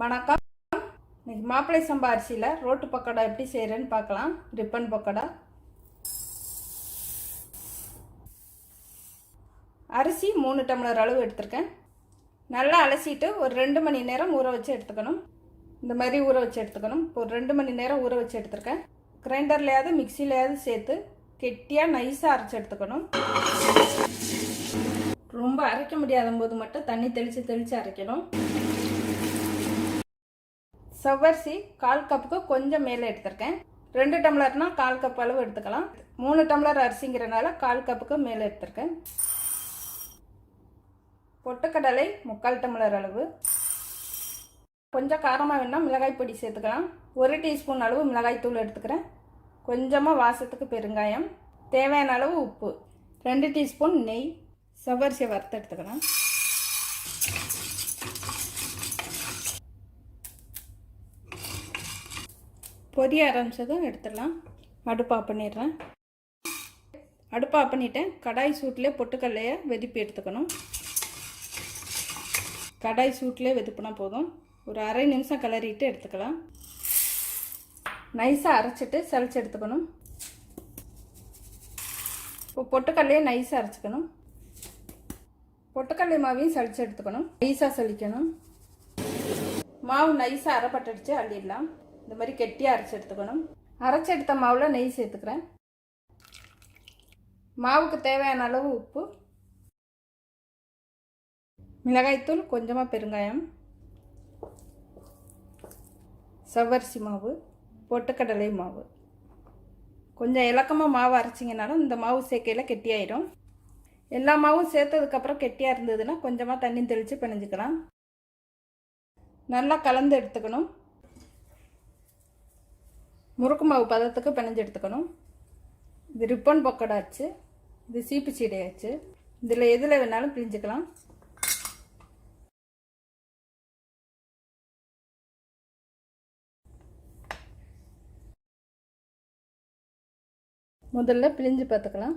வணக்கம். இன்னைக்கு மாப்பிள்ளை சம்பா அரிசியில் ரோட்டு பக்கோடா எப்படி செய்கிறேன்னு பார்க்கலாம். ரிப்பன் பக்கோடா. அரிசி மூணு டம்ளர் அளவு எடுத்திருக்கேன். நல்லா அலசிட்டு ஒரு ரெண்டு மணி நேரம் ஊற வச்சு எடுத்துக்கணும். இந்த மாதிரி ஊற வச்சு எடுத்துக்கணும். இப்போ ஒரு ரெண்டு மணி நேரம் ஊற வச்சு எடுத்திருக்கேன். கிரைண்டர்லையாவது மிக்சிலையாவது சேர்த்து கெட்டியாக நைஸாக அரைச்சி எடுத்துக்கணும். ரொம்ப அரைக்க முடியாத போது மட்டும் தண்ணி தெளித்து தெளித்து அரைக்கணும். செவ்வரிசி கால் கப்புக்கு கொஞ்சம் மேலே எடுத்திருக்கேன். ரெண்டு டம்ளர்னா கால் கப் அளவு எடுத்துக்கலாம். மூணு டம்ளர் அரிசிங்கிறனால கால் கப்புக்கு மேலே எடுத்திருக்கேன். பொட்டுக்கடலை முக்கால் டம்ளர் அளவு. கொஞ்சம் காரமாக வேணால் மிளகாய் பொடி சேர்த்துக்கலாம். ஒரு டீஸ்பூன் அளவு மிளகாய் தூள் எடுத்துக்கிறேன். கொஞ்சமாக வாசத்துக்கு பெருங்காயம். தேவையான அளவு உப்பு. ரெண்டு டீஸ்பூன் நெய். செவ்வரிசியை வறுத்து எடுத்துக்கலாம். பொரிய ஆரம்பித்ததும் எடுத்துடலாம். அடுப்பு பண்ணிடுறேன். அடுப்பாக ஆஃப் பண்ணிட்டேன். கடாய் சூட்டில் பொட்டுக்கல்லையை வெதுப்பி எடுத்துக்கணும். கடாய் சூட்டிலே வெதுப்புனா போதும். ஒரு அரை நிமிஷம் கிளறிட்டு எடுத்துக்கலாம். நைஸாக அரைச்சிட்டு சளிச்சு எடுத்துக்கணும். இப்போ பொட்டுக்கல்லையை நைஸாக அரைச்சிக்கணும். பொட்டுக்கல்லை மாவையும் சளிச்சு எடுத்துக்கணும். நைஸாக சளிக்கணும். மாவு நைஸாக அரைப்பட்டடிச்சு அள்ளிடலாம். இந்த மாதிரி கெட்டியாக அரைச்சி எடுத்துக்கணும். அரைச்சி எடுத்த மாவில் நெய் சேர்த்துக்கிறேன். மாவுக்கு தேவையான அளவு உப்பு மிளகாய்த்தூள் கொஞ்சமாக பெருங்காயம் செவ்வரிசி மாவு பொட்டுக்கடலை மாவு. கொஞ்சம் இலக்கமாக மாவு அரைச்சிங்கனாலும் இந்த மாவு சேர்க்கையில் கெட்டியாயிடும் எல்லா மாவும் சேர்த்ததுக்கப்புறம் கெட்டியாக இருந்ததுன்னா கொஞ்சமாக தண்ணி தெளித்து பிணைஞ்சிக்கலாம். நல்லா கலந்து எடுத்துக்கணும். முறுக்கு மாவு பதத்துக்கு பிணைஞ்சு எடுத்துக்கணும். இது ரிப்பன் பொக்கடாச்சு இது சீப்பு சீடையாச்சு இதில் எதில் வேணாலும் பிரிஞ்சுக்கலாம் முதல்ல பிழிஞ்சு பார்த்துக்கலாம்.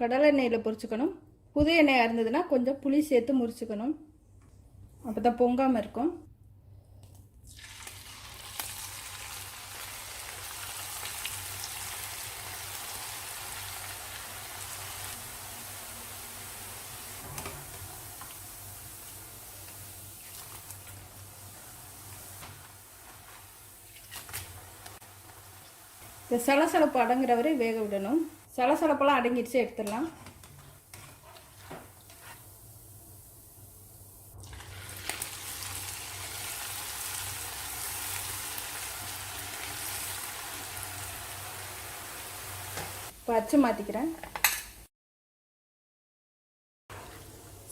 கடலை எண்ணெயில் பொரிச்சுக்கணும். புது எண்ணெயாக இருந்ததுன்னா கொஞ்சம் புளி சேர்த்து முறிச்சுக்கணும். அப்போ தான் பொங்காமல் இருக்கும். இந்த சலசலப்பு அடங்குற வரை வேக விடணும். சலசலப்பெல்லாம் அடங்கிடுச்சு எடுத்துடலாம். இப்போ அச்சு மாற்றிக்கிறேன்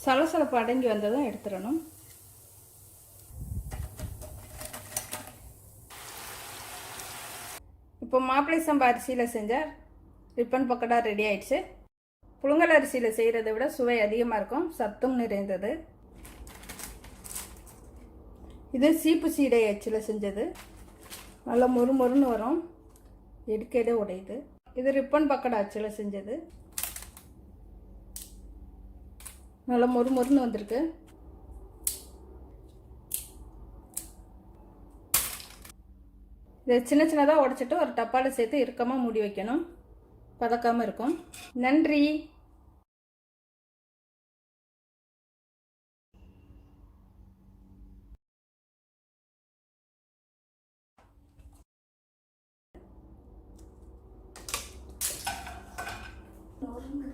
சலசலப்பு அடங்கி வந்ததும் எடுத்துடணும். இப்போ மாப்பிள்ளை சம்பா அரிசியில் செஞ்சால் ரிப்பன் பக்கோடா ரெடி ஆயிடுச்சு. புழுங்கல் அரிசியில் செய்கிறத விட சுவை அதிகமாக இருக்கும். சத்தும் நிறைந்தது. இது சீப்பு சீடை அச்சில் செஞ்சது. நல்லா மொறு மொறுன்னு வரும். எடுக்கடே உடையுது. இது ரிப்பன் பக்கோடா அச்சில் செஞ்சது. நல்லா மொறு மொறுன்னு வந்திருக்கு. இதை சின்ன சின்னதாக உடச்சிட்டு ஒரு டப்பாவில் சேர்த்து இறுக்கமாக மூடி வைக்கணும். பதக்காமல் இருக்கும். நன்றி. நொறுங்கு